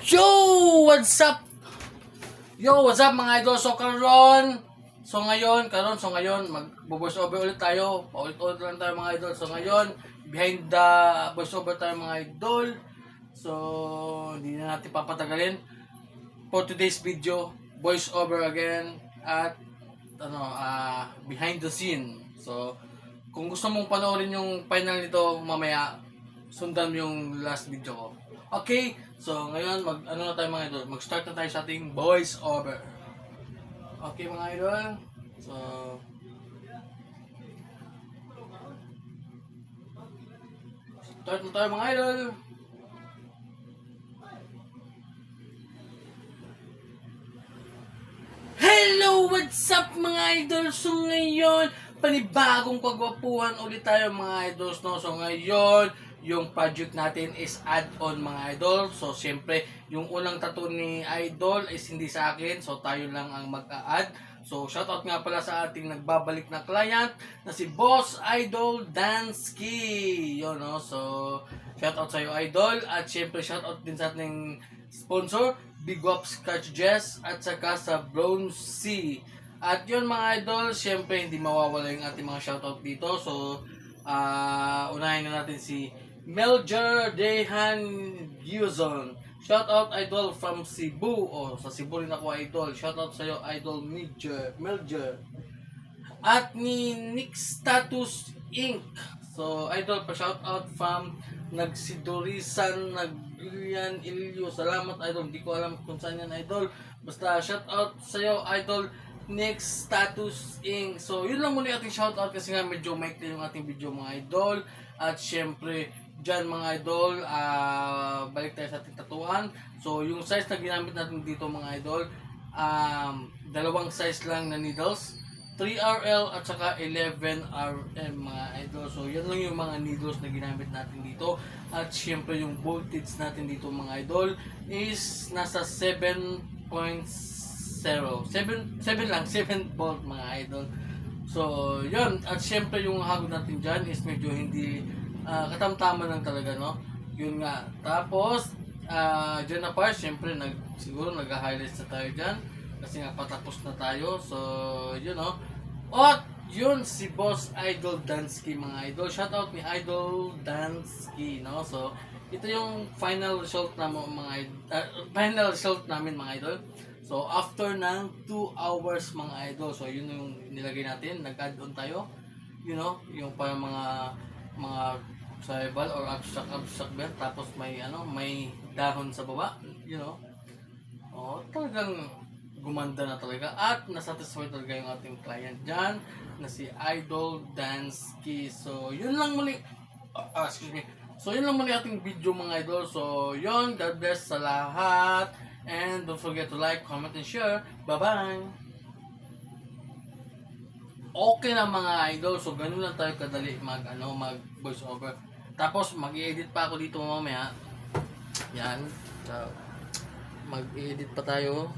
Yo! What's up? Yo, what's up mga idol? So karon, so ngayon, karon, so ngayon, mag-voice over ulit tayo. Paulit-ulit lang tayo mga idol. So ngayon, behind the voice over tayo mga idol. So, hindi na natin papatagalin. For today's video, voice over again at ano, ah behind the scene. So, kung gusto mong panoorin yung final nito mamaya, sundan yung last video ko. Okay, so ngayon mag ano na tayo mga idol, mag-start na tayo sa ating voice over. Okay mga idol. So Start na tayo mga idol. Hello! What's up mga idol? So ngayon, panibagong kagwapuhan ulit tayo mga idols. No? So ngayon, yung project natin is add-on mga idol. So siyempre, yung unang tattoo ni idol is hindi sa akin. So tayo lang ang mag-a-add. So shoutout nga pala sa ating nagbabalik na client na si Boss Idol Dansky. Yun no. So shoutout sa iyo idol at siyempre shoutout din sa ating sponsor Big Ups Catch Jess at saka sa Brown Sea. At yun mga idol, syempre hindi mawawala yung ating mga shoutout dito. So, ah unahin na natin si Melger Dehan Guzon. Shoutout idol from Cebu. O, sa Cebu rin ako idol. Shoutout sa iyo idol Melger. Melger. At ni Nick Status Inc. So, idol pa shoutout from Nagsidorisan Naglian Ilio. Salamat idol. Hindi ko alam kung saan yan idol. Basta shoutout sa iyo idol Next status ing. So, yun lang muna yung ating shoutout kasi nga medyo maikli yung ating video mga idol. At syempre, dyan mga idol, ah balik tayo sa ating tatuan. So, yung size na ginamit natin dito mga idol, um, dalawang size lang na needles. 3RL at saka 11RM mga idol. So, yan lang yung mga needles na ginamit natin dito. At syempre, yung voltage natin dito mga idol is nasa 7.0. 7, 7 lang, 7 volt mga idol. So, yun. At syempre, yung hagod natin dyan is medyo hindi ah, katamtaman lang talaga, no? Yun nga. Tapos, ah dyan na pa, syempre, nag, siguro nag-highlights na tayo dyan. Kasi nga, patapos na tayo. So, yun, no? At, yun, si Boss Idol Dansky, mga idol. Shoutout ni Idol Dansky, no? So, ito yung final result na mga ah, final result namin, mga idol. So, after ng 2 hours, mga idol. So, yun yung nilagay natin. Nag-add on tayo. You know, yung parang mga mga tribal or abstract abstract ba? Tapos may ano, may dahon sa baba, you know. Oh, talagang gumanda na talaga at nasatisfy talaga yung ating client dyan na si Idol Dansky. So, yun lang muli. Ah, excuse me. So, yun lang muli ating video mga idol. So, yun. God bless sa lahat. And don't forget to like, comment, and share. Bye-bye! Okay na mga idol. So, ganun lang tayo kadali mag, ano, mag voice over. Tapos, mag-edit pa ako dito mamaya. Yan. So, mag-edit pa tayo.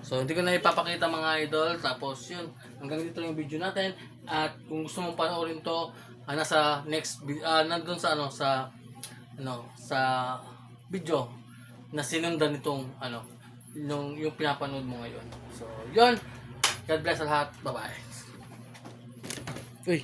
So, hindi ko na ipapakita mga idol. Tapos, yun. Hanggang dito yung video natin. At kung gusto mong panoorin to, ah, nasa next, ah, nandun sa, ano, sa, ano, sa video na sinundan nitong, ano, yung, yung pinapanood mo ngayon. So, yun. God bless sa lahat. Bye-bye. 对。